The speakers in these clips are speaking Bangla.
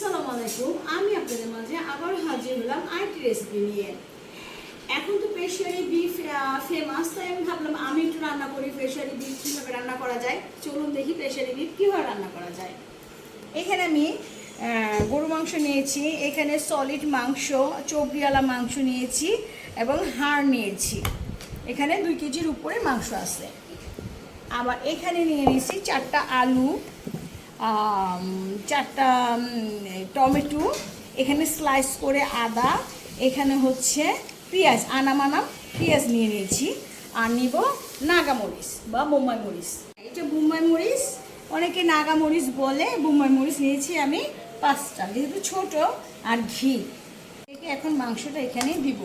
আসসালামু আলাইকুম আমি আপনাদের মাঝে আবার হাজির হলাম আরেকটি রেসিপি নিয়ে। এখন তো প্রেশারি বিফ ফেমাস তাই আমি ভাবলাম আমি একটু রান্না করি প্রেশারি বিফ কীভাবে রান্না করা যায়? চলুন দেখি প্রেশারি বিফ কীভাবে রান্না করা যায়। এখানে আমি গরু মাংস নিয়েছি, এখানে সলিড মাংস চবরিওয়ালা মাংস নিয়েছি এবং হাড় নিয়েছি। এখানে দুই কেজির উপরে মাংস আছে। আবার এখানে নিয়ে নিয়েছি চারটা আলু চারটা টমেটো, এখানে স্লাইস করে আদা, এখানে হচ্ছে পেঁয়াজ আনাম আনাম পেঁয়াজ নিয়ে নিয়েছি। আর নিব নাগামরিচ বা বোম্বাই মরিচ। এটা বোম্বাই মরিচ, অনেকে নাগামরিচ বলে বোম্বাই মরিচ নিয়েছি আমি পাঁচটা, যেহেতু ছোট আর ঘি। একে এখন মাংসটা এখানে দিব।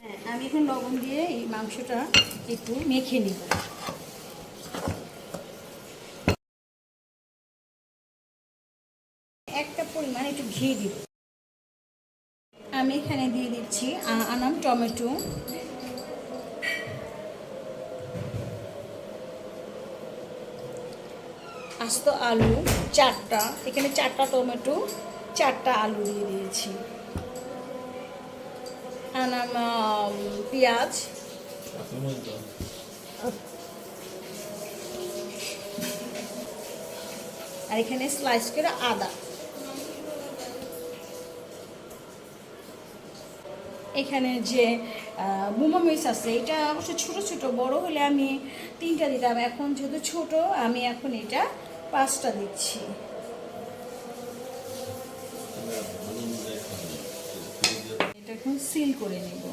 হ্যাঁ আমি এখন লবণ দিয়ে এই মাংসটা একটু মেখে নিব। একটা পরিমাণ একটু ঘি দিব। আমি এখানে দিয়ে দিচ্ছি আনাম টমেটো। আস্ত আলু চারটা, এখানে চারটা টমেটো, চারটা আলু দিয়ে দিয়েছি। আনাম পেঁয়াজ। আর এখানে স্লাইস করে আদা। এখানে যে বুমা মিস আছে, এটা অবশ্য ছোটো ছোটো, বড় হলে আমি তিনটা দিতাম। এখন যেহেতু ছোট, আমি এখন এটা পাঁচটা দিচ্ছি। এটা এখন সিল করে নেব।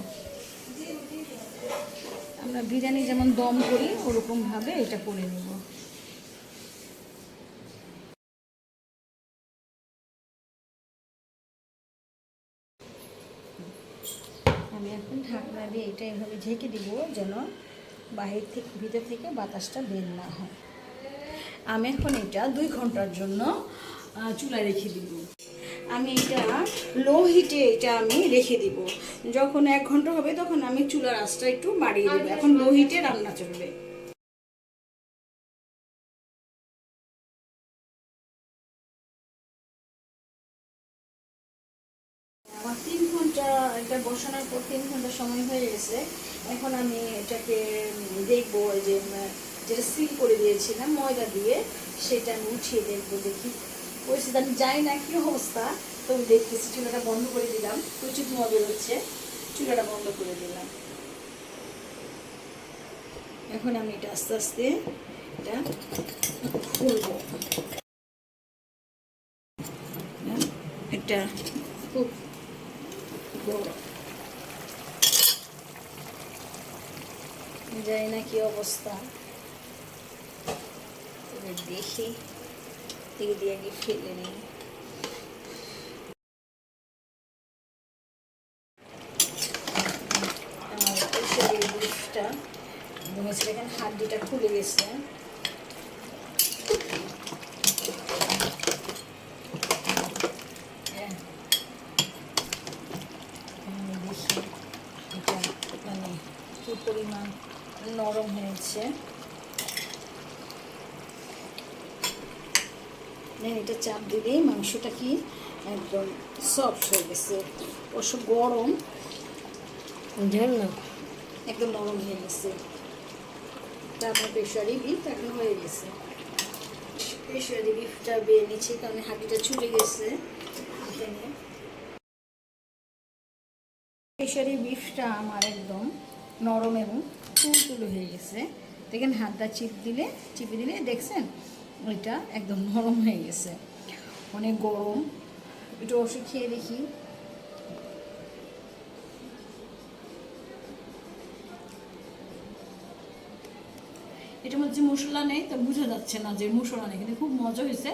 আমরা বিরিয়ানি যেমন দম করি ওরকমভাবে এটা করে নেব। আমি এখন ঢাকনা দিয়ে এটা এভাবে ঢেকে দিব যেন বাহির থেকে, ভিতর থেকে বাতাসটা বের না হয়। আমি এখন এটা দুই ঘণ্টার জন্য চুলা রেখে দিব। আমি এটা লো হিটে এটা আমি রেখে দিব। যখন এক ঘণ্টা হবে তখন আমি চুলার আঁচটা একটু বাড়িয়ে দেবো। এখন লো হিটে রান্না চলবে। তিন ঘণ্টা এটা বসানোর পর তিন ঘণ্টা সময় হয়ে গেছে। এখন আমি এটাকে দেখব যে যেটা সিল করে দিয়েছিলাম, ময়দা দিয়ে, সেটা আমি উঠিয়ে দেখব দেখি। পরিস্থিতি আমি যাই না কি অবস্থা তবু দেখতেছি, চুলাটা বন্ধ করে দিলাম। প্রচুর ধোঁয়া বেরোচ্ছে চুলাটা বন্ধ করে দিলাম। এখন আমি এটা আস্তে আস্তে এটা খুলবো। এটা খুব বড় জানি না কি অবস্থা। দেখি দিয়ে ফেলে নিই। হাড্ডিটা খুলে গেছে। হ্যাঁ। দেখি এটা মানে কি পরিমাণ নরম হয়েছে। এটা চাপ দিলেই মাংসটা কি একদম সফট হয়ে গেছে। অবশ্য গরম। একদম নরম হয়ে গেছে। তারপর প্রেশারি বিফ এখন হয়ে গেছে। প্রেশারি বিফটা বেয়ে নিচ্ছে কারণ হাঁটিটা ছুটে গেছে। প্রেশারি বিফটা আমার একদম নরম এবং তুলতুলো হয়ে গেছে। দেখেন হাতটা চিপ দিলে, চিপে দিলে দেখছেন, ওইটা একদম নরম হয়ে গেছে। অনেক গরম। একটু ওষুধ খেয়ে দেখি। এটার মধ্যে মশলা নেই, তো বোঝা যাচ্ছে না যে মশলা নেই। কিন্তু খুব মজা হয়েছে।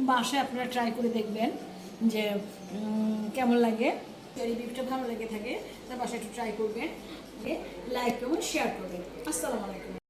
বাসায় আপনারা ট্রাই করে দেখবেন যে কেমন লাগে। যদি ভিডিওটা ভালো লেগে থাকে তার বাসায় একটু ট্রাই করবেন। লাইক করবেন শেয়ার করবেন। আসসালামু আলাইকুম।